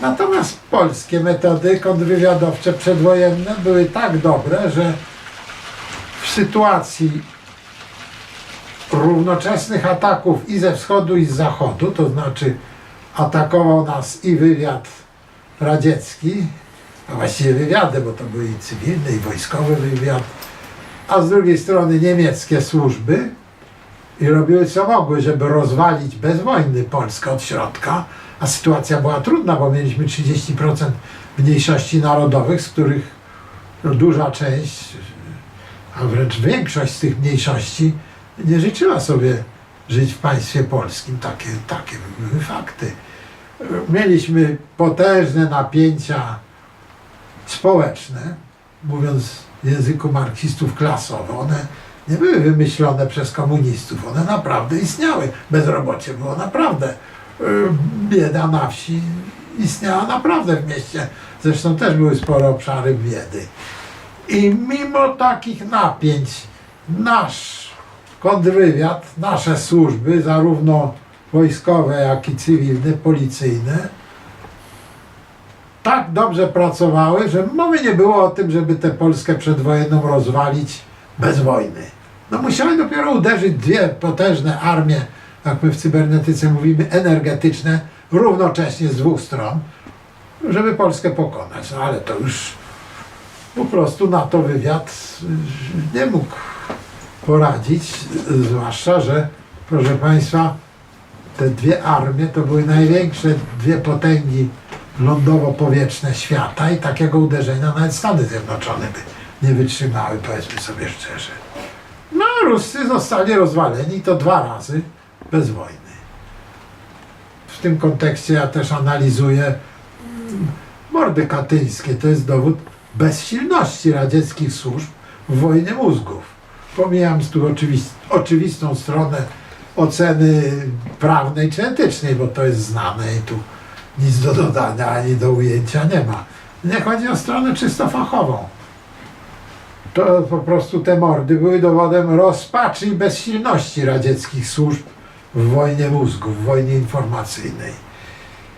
Natomiast polskie metody kontrwywiadowcze przedwojenne były tak dobre, że w sytuacji równoczesnych ataków i ze wschodu i z zachodu, to znaczy atakował nas i wywiad radziecki, a właściwie wywiady, bo to były i cywilny, i wojskowy wywiad, a z drugiej strony niemieckie służby i robiły co mogły, żeby rozwalić bez wojny Polskę od środka, a sytuacja była trudna, bo mieliśmy 30% mniejszości narodowych, z których duża część, a wręcz większość z tych mniejszości nie życzyła sobie żyć w państwie polskim. Takie, takie były fakty. Mieliśmy potężne napięcia społeczne, mówiąc w języku marksistów klasowe. One nie były wymyślone przez komunistów, one naprawdę istniały. Bezrobocie było naprawdę. y, Bieda na wsi istniała naprawdę w mieście. Zresztą też były spore obszary biedy. I mimo takich napięć nasz kontrwywiad, nasze służby, zarówno wojskowe, jak i cywilne, policyjne, tak dobrze pracowały, że mowy nie było o tym, żeby tę Polskę przedwojenną rozwalić bez wojny. No musiały dopiero uderzyć dwie potężne armie, jak my w cybernetyce mówimy, energetyczne, równocześnie z dwóch stron, żeby Polskę pokonać. No ale to już po prostu na to wywiad nie mógł poradzić, zwłaszcza, że proszę Państwa, te dwie armie to były największe dwie potęgi lądowo-powietrzne świata i takiego uderzenia nawet Stany Zjednoczone by nie wytrzymały, powiedzmy sobie szczerze. No a Ruscy zostali rozwaleni to dwa razy bez wojny. W tym kontekście ja też analizuję mm, mordy katyńskie. To jest dowód bezsilności radzieckich służb w wojnie mózgów. Pomijam tu oczywist, oczywistą stronę oceny prawnej czy etycznej, bo to jest znane i tu nic do dodania ani do ujęcia nie ma. Nie chodzi o stronę czysto fachową. To po prostu te mordy były dowodem rozpaczy i bezsilności radzieckich służb w wojnie mózgów, w wojnie informacyjnej.